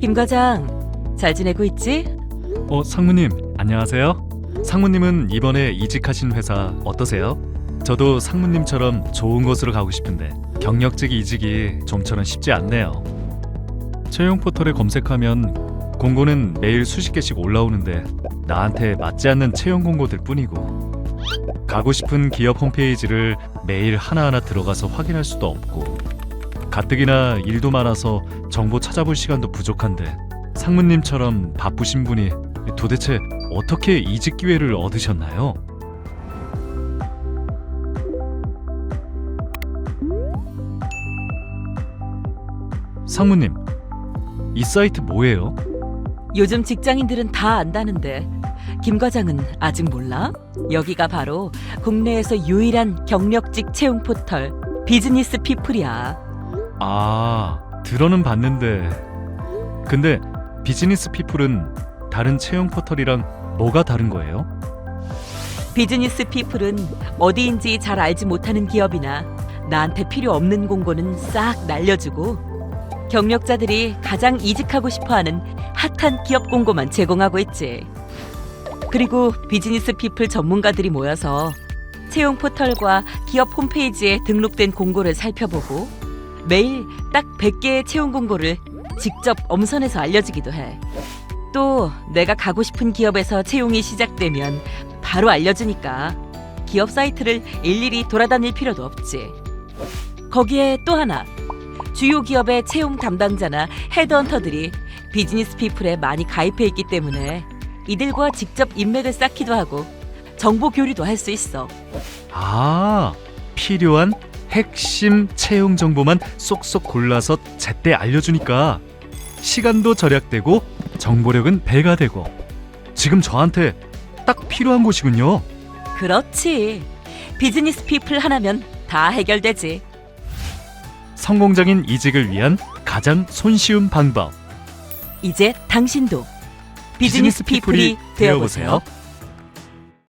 김 과장, 잘 지내고 있지? 어, 상무님, 안녕하세요. 상무님은 이번에 이직하신 회사 어떠세요? 저도 상무님처럼 좋은 곳으로 가고 싶은데 경력직 이직이 좀처럼 쉽지 않네요. 채용 포털에 검색하면 공고는 매일 수십 개씩 올라오는데 나한테 맞지 않는 채용 공고들 뿐이고 가고 싶은 기업 홈페이지를 매일 하나하나 들어가서 확인할 수도 없고 가뜩이나 일도 많아서 정보 찾아볼 시간도 부족한데 상무님처럼 바쁘신 분이 도대체 어떻게 이직 기회를 얻으셨나요? 상무님, 이 사이트 뭐예요? 요즘 직장인들은 다 안다는데 김 과장은 아직 몰라? 여기가 바로 국내에서 유일한 경력직 채용 포털 비즈니스 피플이야. 아, 들어는 봤는데. 근데 비즈니스 피플은 다른 채용 포털이랑 뭐가 다른 거예요? 비즈니스 피플은 어디인지 잘 알지 못하는 기업이나 나한테 필요 없는 공고는 싹 날려주고 경력자들이 가장 이직하고 싶어하는 핫한 기업 공고만 제공하고 있지. 그리고 비즈니스 피플 전문가들이 모여서 채용 포털과 기업 홈페이지에 등록된 공고를 살펴보고 매일 딱 100개의 채용 공고를 직접 엄선해서 알려주기도 해. 또 내가 가고 싶은 기업에서 채용이 시작되면 바로 알려주니까 기업 사이트를 일일이 돌아다닐 필요도 없지. 거기에 또 하나 주요 기업의 채용 담당자나 헤드헌터들이 비즈니스 피플에 많이 가입해 있기 때문에 이들과 직접 인맥을 쌓기도 하고 정보 교류도 할 수 있어. 아, 필요한 핵심 채용 정보만 쏙쏙 골라서 제때 알려주니까 시간도 절약되고 정보력은 배가 되고 지금 저한테 딱 필요한 곳이군요. 그렇지. 비즈니스 피플 하나면 다 해결되지. 성공적인 이직을 위한 가장 손쉬운 방법. 이제 당신도 비즈니스 피플이 되어보세요.